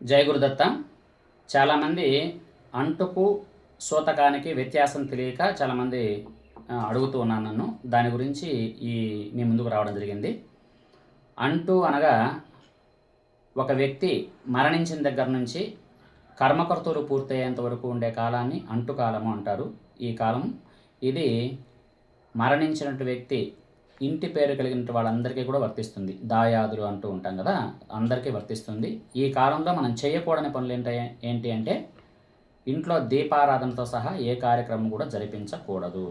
జయ గురుదత్త చాలామంది అంటుకు సూతకానికి వ్యత్యాసం తెలియక చాలామంది అడుగుతూ ఉన్నాను నన్ను. దాని గురించి ఈ మీ ముందుకు రావడం జరిగింది. అంటు అనగా ఒక వ్యక్తి మరణించిన దగ్గర నుంచి కర్మకర్తలు పూర్తయ్యేంత వరకు ఉండే కాలాన్ని అంటు కాలము అంటారు. ఈ కాలం ఇది మరణించినట్టు వ్యక్తి ఇంటి పేరు కలిగిన వాళ్ళందరికీ కూడా వర్తిస్తుంది. దాయాదులు అంటూ ఉంటాం కదా అందరికీ వర్తిస్తుంది. ఈ కాలంలో మనం చేయకూడని పనులు ఏంటి ఏంటి అంటే ఇంట్లో దీపారాధనతో సహా ఏ కార్యక్రమం కూడా జరిపించకూడదు.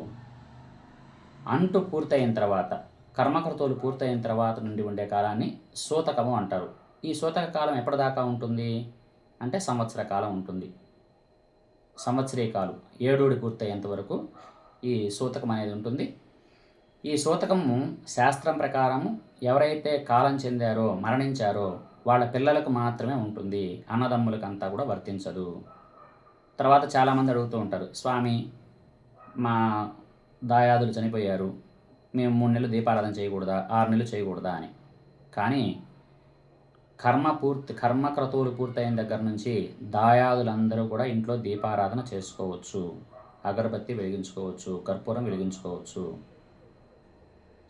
అంటు పూర్తయిన తర్వాత కర్మకర్తలు పూర్తయిన తర్వాత నుండి ఉండే కాలాన్ని సూతకము అంటారు. ఈ సూతక కాలం ఎప్పటిదాకా ఉంటుంది? అంటే సంవత్సర కాలం ఉంటుంది. సంవత్సరీకాలు ఏడూడి పూర్తయ్యేంత వరకు ఈ సూతకం అనేది ఉంటుంది. ఈ సూతకము శాస్త్రం ప్రకారము ఎవరైతే కాలం చెందారో మరణించారో వాళ్ళ పిల్లలకు మాత్రమే ఉంటుంది. అన్నదమ్ములకు అంతా కూడా వర్తించదు. తర్వాత చాలామంది అడుగుతూ ఉంటారు స్వామి మా దాయాదులు చనిపోయారు. మేము మూడు నెలలు దీపారాధన చేయకూడదా? ఆరు నెలలు చేయకూడదా? అని. కానీ కర్మ పూర్తి కర్మక్రతువులు పూర్తయిన దగ్గర నుంచి దాయాదులందరూ కూడా ఇంట్లో దీపారాధన చేసుకోవచ్చు. అగరబత్తి వెలిగించుకోవచ్చు కర్పూరం వెలిగించుకోవచ్చు.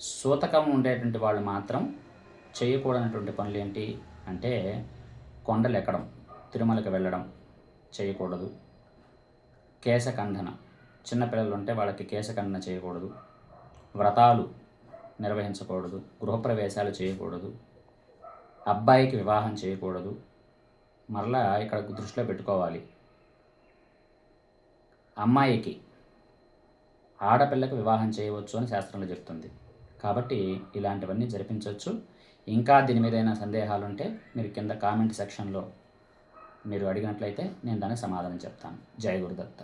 సూతకం ఉండేటువంటి వాళ్ళు మాత్రం చేయకూడనటువంటి పనులు ఏంటి అంటే కొండలు ఎక్కడం తిరుమలకి వెళ్ళడం చేయకూడదు. కేశఖండన చిన్నపిల్లలు ఉంటే వాళ్ళకి కేశఖండన చేయకూడదు. వ్రతాలు నిర్వహించకూడదు. గృహప్రవేశాలు చేయకూడదు. అబ్బాయికి వివాహం చేయకూడదు. మరలా ఇక్కడ దృష్టిలో పెట్టుకోవాలి. అమ్మాయికి ఆడపిల్లకు వివాహం చేయవచ్చు అని శాస్త్రంలో చెప్తుంది. కాబట్టి ఇలాంటివన్నీ జరిపించవచ్చు. ఇంకా దీని మీద ఏదైనా సందేహాలు ఉంటే మీరు కింద కామెంట్ సెక్షన్లో మీరు అడిగినట్లయితే నేను దానికి సమాధానం చెప్తాను. జై గురుదత్త.